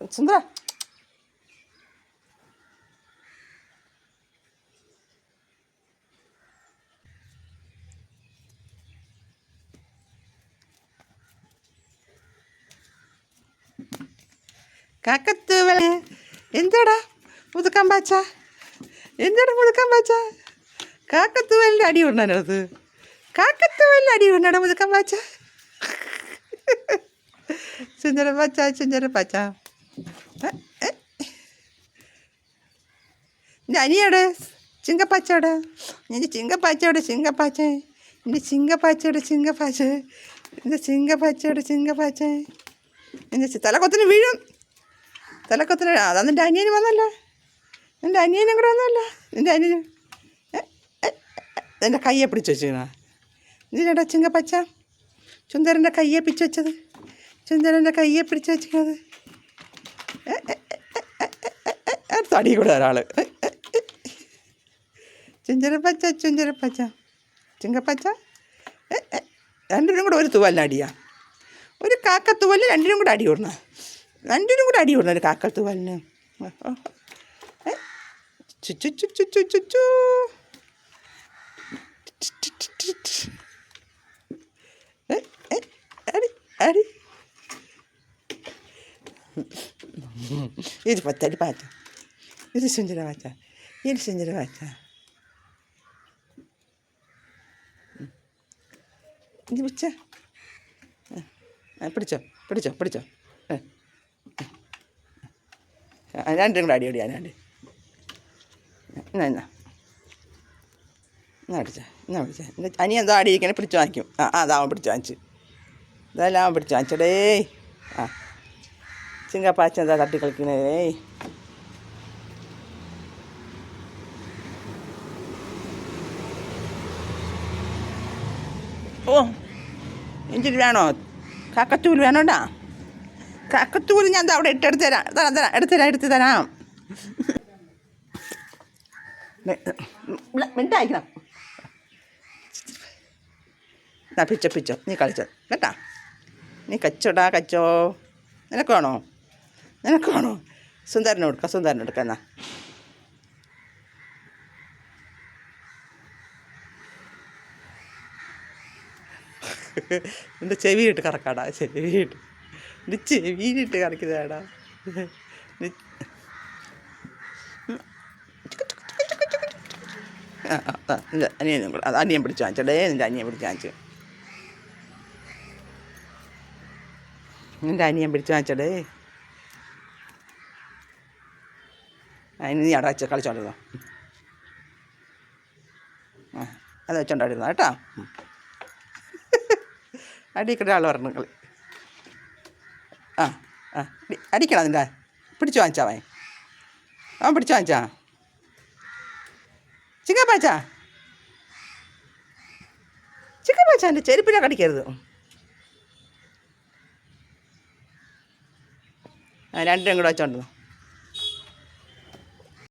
സുന്ദര കാക്കത്ത് വില എന്താടാ മുതുക്കാൻ പാച്ച എന്താടാ മുതുക്കാൻ പാച്ച കാക്കത്തൂവലിന്റെ അടി ഉണ്ടത് കാക്കത്തൂവലിന്റെ അടി ഉണ്ടാടാ മുതുക്കാൻ പാച്ച സുന്ദര പാച്ച സുന്ദര പാച്ച എന്റെ അനിയോടെ ചിങ്കപ്പാച്ചോടെ. എന്റെ ചിങ്കപ്പാച്ചോടെ ചിങ്കപ്പാച്ച. എന്റെ ചിങ്കപ്പാച്ചോടെ ചിങ്കപ്പാച്ച. എന്റെ ചിങ്കപ്പാച്ചോടെ ചിങ്കപ്പാച്ച. എന്റെ തലക്കൊത്തിന് വീഴും. തലക്കൊത്തിന് അതാണ് എന്റെ അനിയന് വന്നല്ലോ. എന്റെ അനിയനും കൂടെ വന്നല്ലോ. എന്റെ അനിയനും എന്റെ കയ്യെ പിടിച്ച് വെച്ചാ എന്തിനാടാ ചിങ്കപ്പച്ച. ചുന്ദരന്റെ കയ്യെ പിടിച്ച് വെച്ചത്. ചുന്ദരന്റെ കയ്യെ പിടിച്ച് വെച്ചത് തടി കൂടെ ഒരാൾ ചുഞ്ചരപ്പച്ച ചുഞ്ചരപ്പച്ച. ചിങ്കപ്പച്ച? രണ്ടിനും കൂടെ ഒരു തൂവല്ല അടിയാ. ഒരു കാക്ക തൂവൽ രണ്ടിനും കൂടെ അടി കൊടുന്ന. രണ്ടിനും കൂടെ അടി കൊടുന്ന ഒരു കാക്ക തൂവലിന് ചു ചു അടി അടി. ഇത് പത്തടി പാറ്റ ഇത് സുഞ്ചര പാറ്റ ഇത് സുഞ്ചര പാറ്റ ഇത് പിടിച്ച പിടിച്ചോ പിടിച്ചോ. പിടിച്ചോ രണ്ടും കൂടെ അടി അടി രണ്ട്. എന്നാ എന്നാ. എന്നാ പിടിച്ച എന്നാ പിടിച്ച. എന്റെ അനി എന്തോ അടിയിരിക്കണേ പിടിച്ച് വാങ്ങിക്കും. ആ അതാവൻ പിടിച്ച് വാങ്ങിച്ച്. ഇതെല്ലാം പിടിച്ച് വാങ്ങിച്ചടേ ആ. ചിങ്കപ്പാച്ച എന്താ തട്ടി കളിക്കണേ? ഓ ഇഞ്ചിരി വേണോ? കാക്കത്തൂൽ വേണോണ്ടാ കാക്കത്തൂൽ ഞാൻ അവിടെ ഇട്ടെടുത്ത് തരാം. തരാം തരാം എടുത്ത് തരാം എടുത്ത് തരാം. മിനിറ്റ് എന്നാ പിച്ചോ പിച്ചോ നീ കളിച്ചോ. കേട്ടാ? നീ കച്ചോടാ കച്ചോ. നിനക്ക് വേണോ? നിനക്ക് വേണോ? സുന്ദരനെ കൊടുക്കാം സുന്ദരനെ കൊടുക്കാം എന്നാ. എന്റെ ചെവിയിട്ട് കറക്കാടാ ചെവിയിട്ട്. എന്റെ ചെവിയിലിട്ട് ആ അനിയനും കൂടെ അത് അനിയൻ പിടിച്ച് വാങ്ങിച്ചടേ നിന്റെ അനിയൻ പിടിച്ച് വാങ്ങിച്ചു. നിന്റെ അനിയൻ പിടിച്ച് വാങ്ങിച്ചടേ അതിന് നീ അവിടെ വെച്ച് ആ അത് വെച്ചോണ്ടായിരുന്നു കേട്ടോ. അടിക്കട ആൾ പറഞ്ഞു കളി. ആ ആ അടി- അടിക്കണം നിന്റെ പിടിച്ചു വാങ്ങിച്ചാ അവൻ അവൻ പിടിച്ചു വാങ്ങിച്ചാ? ചിക്കൻ പാച്ച? ചിക്കൻ പാച്ച എന്റെ ചെരുപ്പിനെ കടിക്കരുത്. രണ്ടും കൂടെ വെച്ചോണ്ടിരുന്നു